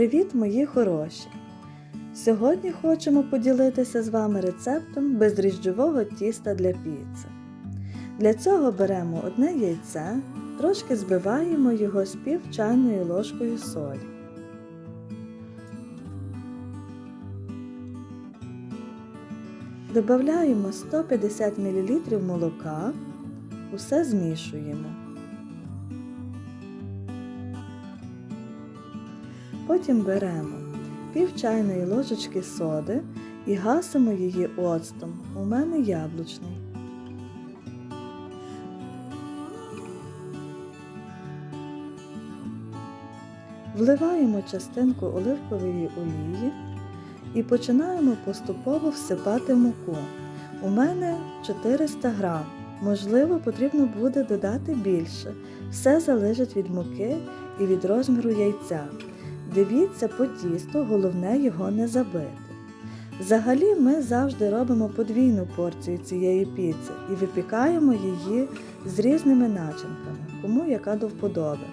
Привіт, мої хороші! Сьогодні хочемо поділитися з вами рецептом бездріжджового тіста для піци. Для цього беремо одне яйце, трошки збиваємо його з пів чайною ложкою солі. Додаємо 150 мл молока, усе змішуємо. Потім беремо пів чайної ложечки соди і гасимо її оцтом. У мене яблучний. Вливаємо частинку оливкової олії і починаємо поступово всипати муку. У мене 400 грам. Можливо, потрібно буде додати більше. Все залежить від муки і від розміру яйця. Дивіться по тісту, головне його не забити. Взагалі ми завжди робимо подвійну порцію цієї піци і випікаємо її з різними начинками, кому яка до вподоби.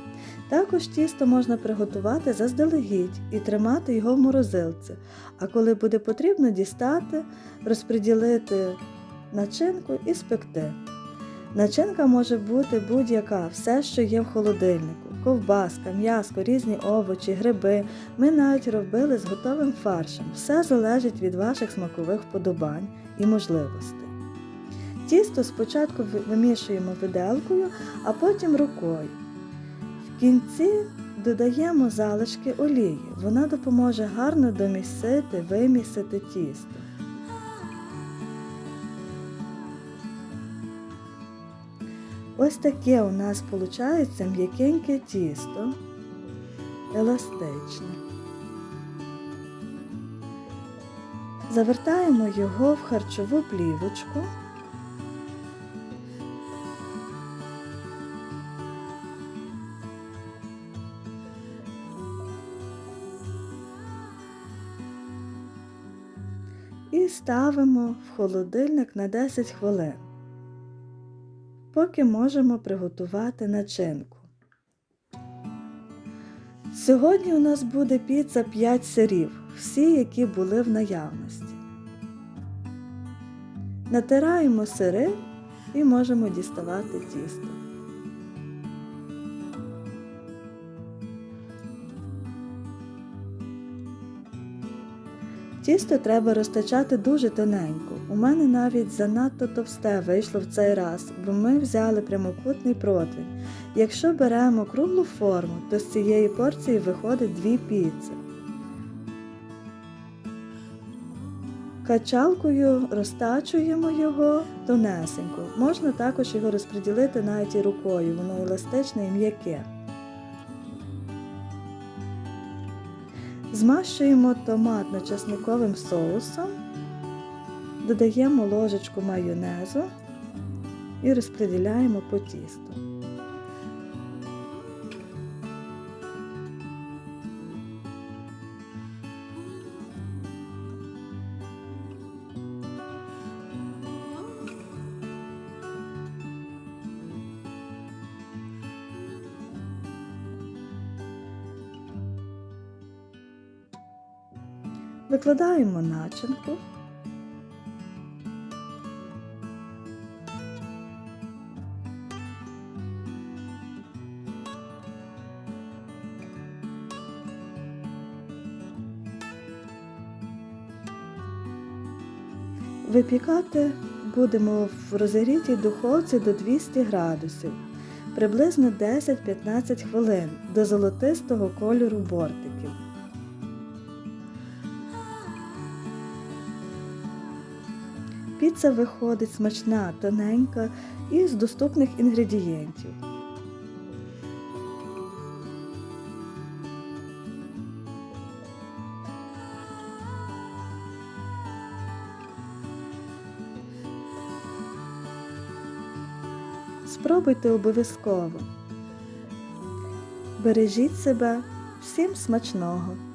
Також тісто можна приготувати заздалегідь і тримати його в морозилці, а коли буде потрібно дістати, розподілити начинку і спекти. Начинка може бути будь-яка, все, що є в холодильнику. Ковбаска, м'яско, різні овочі, гриби. Ми навіть робили з готовим фаршем. Все залежить від ваших смакових вподобань і можливостей. Тісто спочатку вимішуємо виделкою, а потім рукою. В кінці додаємо залишки олії. Вона допоможе гарно домісити, вимісити тісто. Ось таке у нас виходить м'якеньке тісто, еластичне. Завертаємо його в харчову плівочку. І ставимо в холодильник на 10 хвилин поки можемо приготувати начинку. Сьогодні у нас буде піца 5 сирів, всі, які були в наявності. Натираємо сири і можемо діставати тісто. Тісто треба розтачати дуже тоненько. У мене навіть занадто товсте вийшло в цей раз, бо ми взяли прямокутний противень. Якщо беремо круглу форму, то з цієї порції виходить дві піци. Качалкою розтачуємо його тонесенько. Можна також його розподілити навіть і рукою, воно еластичне і м'яке. Змащуємо томатно-часниковим соусом, додаємо ложечку майонезу і розподіляємо по тісту. Викладаємо начинку. Випікати будемо в розігрітій духовці до 200 градусів, приблизно 10-15 хвилин до золотистого кольору бортиків. Піца виходить смачна, тоненька і з доступних інгредієнтів. Спробуйте обов'язково. Бережіть себе, всім смачного!